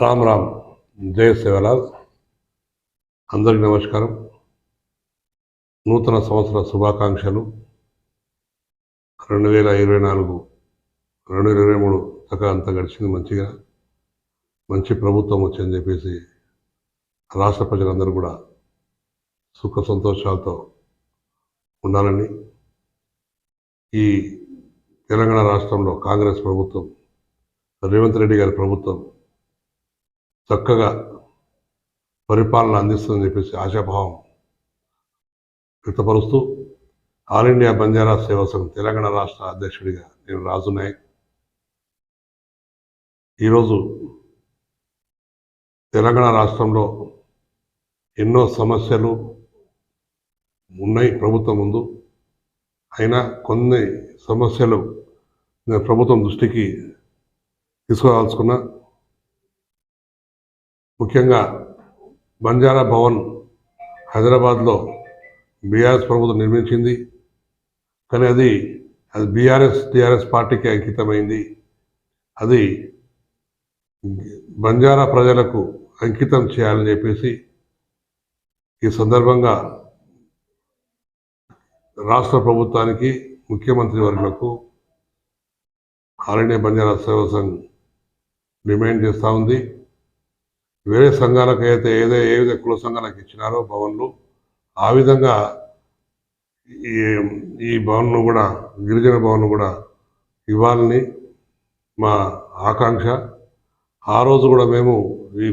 రామ్ రామ్ జయ సేవలాల్ అందరికీ నమస్కారం. నూతన సంవత్సర శుభాకాంక్షలు. రెండు వేల ఇరవై నాలుగు రెండు వేల ఇరవై మూడు చక్కగా అంత గడిచింది మంచిగా. మంచి ప్రభుత్వం వచ్చిందని చెప్పేసి రాష్ట్ర ప్రజలందరూ కూడా సుఖ సంతోషాలతో ఉండాలని ఈ తెలంగాణ రాష్ట్రంలో కాంగ్రెస్ ప్రభుత్వం రేవంత్ రెడ్డి గారి ప్రభుత్వం చక్కగా పరిపాలన అందిస్తుందని చెప్పేసి ఆశాభావం వ్యక్తపరుస్తూ ఆల్ ఇండియా బంజారా సేవా సంఘం తెలంగాణ రాష్ట్ర అధ్యక్షుడిగా నేను రాజు నాయక్. ఈరోజు తెలంగాణ రాష్ట్రంలో ఎన్నో సమస్యలు ఉన్నాయి ప్రభుత్వం ముందు. అయినా కొన్ని సమస్యలు నేను ప్రభుత్వం దృష్టికి తీసుకురావాల్సుకున్నా ముఖ్యంగా బంజారా భవన్ హైదరాబాద్లో బీఆర్ఎస్ ప్రభుత్వం నిర్మించింది. కానీ అది అది బీఆర్ఎస్ టీఆర్ఎస్ పార్టీకి అంకితమైంది. అది బంజారా ప్రజలకు అంకితం చేయాలని చెప్పేసి ఈ సందర్భంగా రాష్ట్ర ప్రభుత్వానికి ముఖ్యమంత్రి వర్గులకు ఆల్ ఇండియా బంజారా సేవా సంఘ్ డిమాండ్ చేస్తూ ఉంది. వేరే సంఘాలకు అయితే ఏదో ఏ విధంగా కుల సంఘాలకు ఇచ్చినారో భవన్లు ఆ విధంగా ఈ ఈ భవన్ను కూడా గిరిజన భవన్ కూడా ఇవ్వాలని మా ఆకాంక్ష. ఆ రోజు కూడా మేము ఈ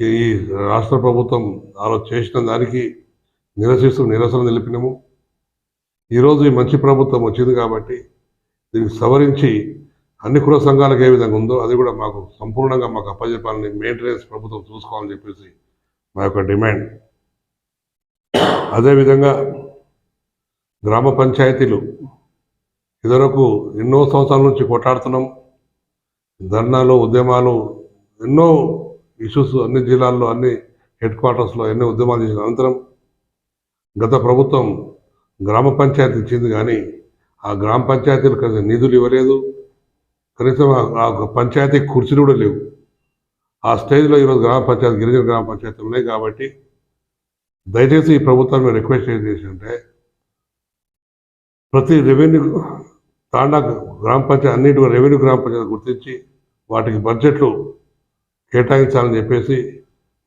ఈ రాష్ట్ర ప్రభుత్వం ఆ రోజు చేసిన దానికి నిరసిస్తూ నిరసన నిలిపినము. ఈరోజు ఈ మంచి ప్రభుత్వం వచ్చింది కాబట్టి దీనికి సవరించి అన్ని కుల సంఘాలకు ఏ విధంగా ఉందో అది కూడా మాకు సంపూర్ణంగా మాకు అప్పజెప్పాలని మెయింటెనెన్స్ ప్రభుత్వం చూసుకోవాలని చెప్పేసి మా యొక్క డిమాండ్. అదేవిధంగా గ్రామ పంచాయతీలు ఇదివరకు ఎన్నో సంవత్సరాల నుంచి కొట్లాడుతున్నాం. ధర్నాలు ఉద్యమాలు ఎన్నో ఇష్యూస్ అన్ని జిల్లాల్లో అన్ని హెడ్ క్వార్టర్స్లో ఎన్నో ఉద్యమాలు చేసిన అనంతరం గత ప్రభుత్వం గ్రామ పంచాయతీ ఇచ్చింది కానీ ఆ గ్రామ పంచాయతీలకు కలిసి నిధులు ఇవ్వలేదు. కనీసం ఆ- పంచాయతీ కుర్చీలు కూడా లేవు. ఆ స్టేజ్లో ఈరోజు గ్రామ పంచాయతీ గిరిజన గ్రామ పంచాయతీ ఉన్నాయి కాబట్టి దయచేసి ఈ ప్రభుత్వాన్ని మేము రిక్వెస్ట్ ఏం చేసిందంటే ప్రతి రెవెన్యూ తాండా గ్రామ పంచాయతీ అన్నిటి రెవెన్యూ గ్రామ పంచాయతీ గుర్తించి వాటికి బడ్జెట్లు కేటాయించాలని చెప్పేసి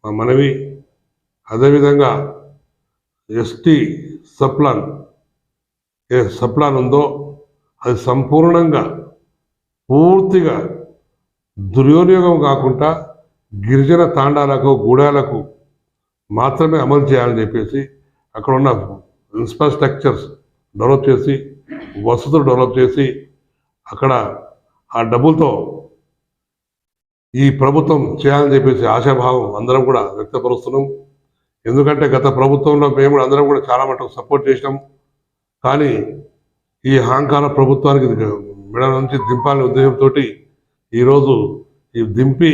మా మనవి. అదేవిధంగా ఎస్టీ సప్లాన్ ఏ సప్లాన్ ఉందో అది సంపూర్ణంగా పూర్తిగా దుర్వినియోగం కాకుండా గిరిజన తాండాలకు గూడాలకు మాత్రమే అమలు చేయాలని చెప్పేసి అక్కడ ఉన్న ఇన్ఫ్రాస్ట్రక్చర్స్ డెవలప్ చేసి వసతులు డెవలప్ చేసి అక్కడ ఆ డబ్బులతో ఈ ప్రభుత్వం చేయాలని చెప్పేసి ఆశాభావం అందరం కూడా వ్యక్తపరుస్తున్నాం. ఎందుకంటే గత ప్రభుత్వంలో మేము అందరం కూడా చాలా మటుకు సపోర్ట్ చేసినాం. కానీ ఈ అహంకార ప్రభుత్వానికి మెడ నుంచి దింపాలనే ఉద్దేశంతో ఈరోజు ఈ దింపి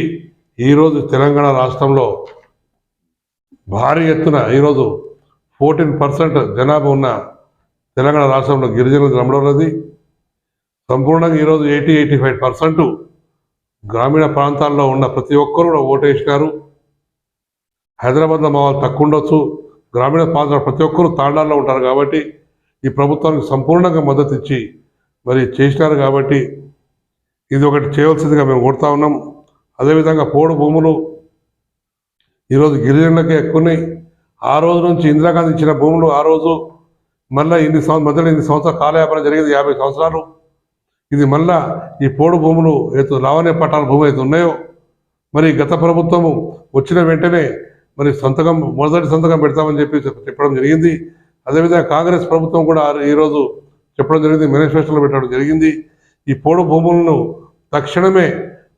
ఈరోజు తెలంగాణ రాష్ట్రంలో భారీ ఎత్తున ఈరోజు ఫోర్టీన్ పర్సెంట్ జనాభా ఉన్న తెలంగాణ రాష్ట్రంలో గిరిజనులు నమ్మడన్నది సంపూర్ణంగా ఈరోజు ఎయిటీ ఎయిటీ ఫైవ్ పర్సెంట్ గ్రామీణ ప్రాంతాల్లో ఉన్న ప్రతి ఒక్కరు కూడా ఓటేసినారు. హైదరాబాద్లో మా వాళ్ళు తక్కువ ఉండొచ్చు. గ్రామీణ ప్రాంతాల్లో ప్రతి ఒక్కరు తాండాల్లో ఉంటారు కాబట్టి ఈ ప్రభుత్వానికి సంపూర్ణంగా మద్దతు ఇచ్చి మరి చేసినారు కాబట్టి ఇది ఒకటి చేయవలసిందిగా మేము కొడతా ఉన్నాం. అదేవిధంగా పోడు భూములు ఈరోజు గిరిజనులకే ఎక్కువన్నాయి ఆ రోజు నుంచి ఇందిరాగాంధీ ఇచ్చిన భూములు ఆ రోజు మళ్ళీ ఇన్ని సంవత్సరం మధ్యలో ఇన్ని సంవత్సరాల కాలయాపన జరిగింది యాభై సంవత్సరాలు. ఇది మళ్ళా ఈ పోడు భూములు ఏదో లావణ్య పట్టాల భూములు అయితే ఉన్నాయో మరి గత ప్రభుత్వము వచ్చిన వెంటనే మరి సంతకం మొదటి సంతకం పెడతామని చెప్పి చెప్పడం జరిగింది. అదేవిధంగా కాంగ్రెస్ ప్రభుత్వం కూడా ఈరోజు చెప్పడం జరిగింది మేనిఫెస్టోలో పెట్టడం జరిగింది. ఈ పోడు భూములను తక్షణమే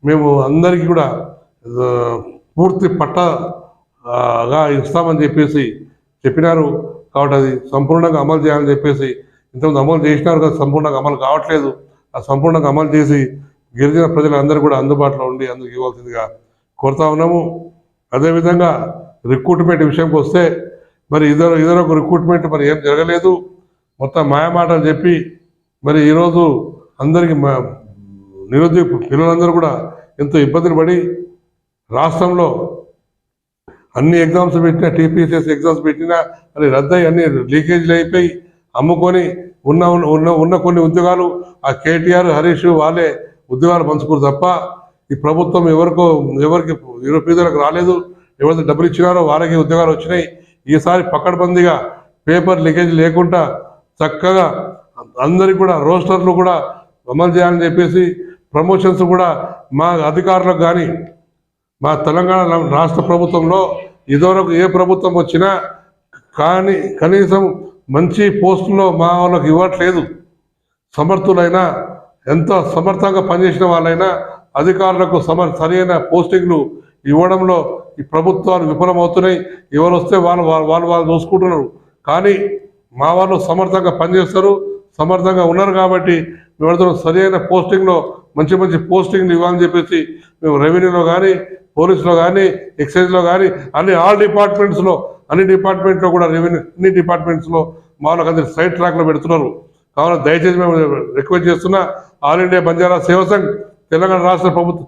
మేము అందరికీ కూడా పూర్తి పట్టగా ఇస్తామని చెప్పేసి చెప్పినారు. కాబట్టి అది సంపూర్ణంగా అమలు చేయాలని చెప్పేసి ఇంతకుముందు అమలు చేసినారు కదా సంపూర్ణంగా అమలు కావట్లేదు. ఆ సంపూర్ణంగా అమలు చేసి గిరిజన ప్రజలందరూ కూడా అందుబాటులో ఉండి అందుకు ఇవ్వాల్సిందిగా కోరుతా ఉన్నాము. అదేవిధంగా రిక్రూట్మెంట్ విషయంకి వస్తే మరి ఇద్దరు ఇద్దరు రిక్రూట్మెంట్ మరి ఏం జరగలేదు. మొత్తం మాయమాటలు చెప్పి మరి ఈరోజు అందరికి నిరుద్యోగ పిల్లలందరూ కూడా ఎంతో ఇబ్బందులు పడి రాష్ట్రంలో అన్ని ఎగ్జామ్స్ పెట్టినా టీపీసీఎస్ ఎగ్జామ్స్ పెట్టినా అది రద్దయి అన్ని లీకేజీలు అయిపోయి అమ్ముకొని ఉన్న ఉన్న ఉన్న కొన్ని ఉద్యోగాలు ఆ కేటీఆర్ హరీష్ వాళ్ళే ఉద్యోగాలు పంచుకోరు తప్ప ఈ ప్రభుత్వం ఎవరికో ఎవరికి నిరుపేదలకు రాలేదు. ఎవరైతే డబ్బులు ఇచ్చినారో వాళ్ళకి ఉద్యోగాలు వచ్చినాయి. ఈసారి పక్కడబందీగా పేపర్ లీకేజ్ లేకుండా చక్కగా అందరికి కూడా రోస్టర్లు కూడా అమలు చేయాలని చెప్పేసి ప్రమోషన్స్ కూడా మా అధికారులకు కానీ మా తెలంగాణ రాష్ట్ర ప్రభుత్వంలో ఇదివరకు ఏ ప్రభుత్వం వచ్చినా కానీ కనీసం మంచి పోస్టుల్లో మా వాళ్ళకి ఇవ్వట్లేదు. సమర్థులైనా ఎంత సమర్థంగా పనిచేసిన వాళ్ళైనా అధికారులకు సమర్ సరైన పోస్టింగ్లు ఇవ్వడంలో ఈ ప్రభుత్వాలు విఫలమవుతున్నాయి. ఎవరు వస్తే వాళ్ళు వాళ్ళు వాళ్ళు వాళ్ళు చూసుకుంటున్నారు. కానీ మా వాళ్ళు సమర్థంగా పనిచేస్తారు సమర్థంగా ఉన్నారు కాబట్టి మేమందరం సరైన పోస్టింగ్లో మంచి మంచి పోస్టింగ్లు ఇవ్వాలని చెప్పేసి మేము రెవెన్యూలో కానీ పోలీసులో కానీ ఎక్సైజ్లో కానీ అన్ని ఆల్ డిపార్ట్మెంట్స్లో అన్ని డిపార్ట్మెంట్లో కూడా రెవెన్యూ అన్ని డిపార్ట్మెంట్స్లో మా వాళ్ళకి అందరి సైడ్ ట్రాక్లో పెడుతున్నారు. కావున దయచేసి మేము రిక్వెస్ట్ చేస్తున్నా ఆల్ ఇండియా బంజారా సేవ సంఘ్ తెలంగాణ రాష్ట్ర ప్రభుత్వ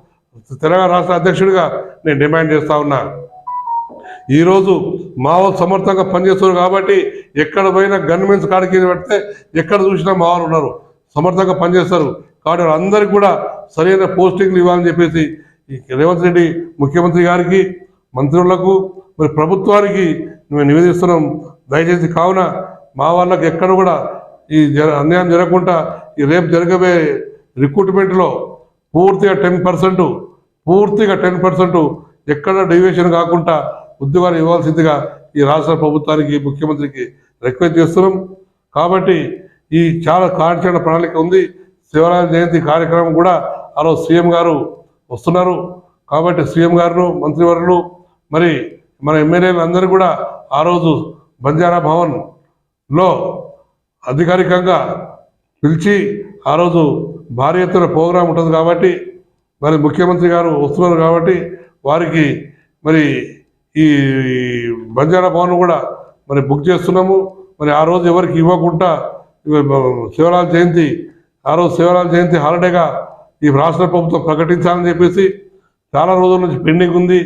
తెలంగాణ రాష్ట్ర అధ్యక్షుడిగా నేను డిమాండ్ చేస్తా ఉన్నా. ఈరోజు మావోలు సమర్థంగా పనిచేస్తున్నారు కాబట్టి ఎక్కడ పోయినా గవర్నమెంట్స్ కాడికి పెడితే ఎక్కడ చూసినా మావోలు ఉన్నారు. సమర్థంగా పనిచేస్తారు. కాబట్టి వాళ్ళందరికీ కూడా సరైన పోస్టింగ్లు ఇవ్వాలని చెప్పేసి రేవంత్ రెడ్డి ముఖ్యమంత్రి గారికి మంత్రులకు మరి ప్రభుత్వానికి మేము నివేదిస్తున్నాం. దయచేసి కావున మా వాళ్ళకి ఎక్కడ కూడా ఈ జర అన్యాయం జరగకుండా ఈ రేపు జరగబోయే రిక్రూట్మెంట్లో పూర్తిగా టెన్ పర్సెంట్ పూర్తిగా టెన్ పర్సెంట్ ఎక్కడ డైవేషన్ కాకుండా ఉద్యోగాలు ఇవ్వాల్సిందిగా ఈ రాష్ట్ర ప్రభుత్వానికి ముఖ్యమంత్రికి రిక్వెస్ట్ చేస్తున్నాం. కాబట్టి ఈ చాలా కార్యాచరణ ప్రణాళిక ఉంది. శివరాజ జయంతి కార్యక్రమం కూడా ఆ రోజు సీఎం గారు వస్తున్నారు. కాబట్టి సీఎం గారు మంత్రివర్యులు మరి మన ఎమ్మెల్యేలు అందరూ కూడా ఆ రోజు బంజారా భవన్లో అధికారికంగా పిలిచి ఆ రోజు భారీ ఎత్తున ప్రోగ్రాం ఉంటుంది కాబట్టి మరి ముఖ్యమంత్రి గారు వస్తున్నారు కాబట్టి వారికి మరి ఈ బంజారా భవన్ కూడా మరి బుక్ చేస్తున్నాము. మరి ఆ రోజు ఎవరికి ఇవ్వకుండా శివరాల జయంతి ఆ రోజు శివరాల జయంతి హాలిడేగా ఈ రాష్ట్ర ప్రభుత్వం ప్రకటించాలని చెప్పేసి చాలా రోజుల నుంచి పెండింగ్ ఉంది.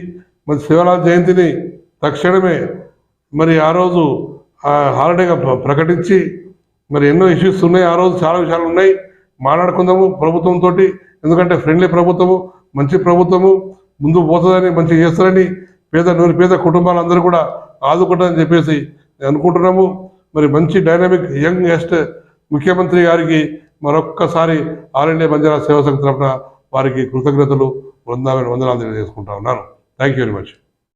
మరి శివరాల జయంతిని తక్షణమే మరి ఆ రోజు హాలిడేగా ప్రకటించి మరి ఎన్నో ఇష్యూస్ ఉన్నాయి. ఆ రోజు చాలా విషయాలు ఉన్నాయి. మాట్లాడుకుందాము ప్రభుత్వంతో ఎందుకంటే ఫ్రెండ్లీ ప్రభుత్వము మంచి ప్రభుత్వము ముందు పోతుందని మంచిగా చేస్తారని పేద నూరు పేద కుటుంబాలందరూ కూడా ఆదుకుంటారని చెప్పేసి అనుకుంటున్నాము. మరి మంచి డైనామిక్ యంగ్ గెస్ట్ ముఖ్యమంత్రి గారికి మరొక్కసారి ఆల్ ఇండియా బంజారా సేవా సంఘ తరఫున వారికి కృతజ్ఞతలు వందనాలు వందనాలు తెలియజేసుకుంటా ఉన్నాను. Thank you very much.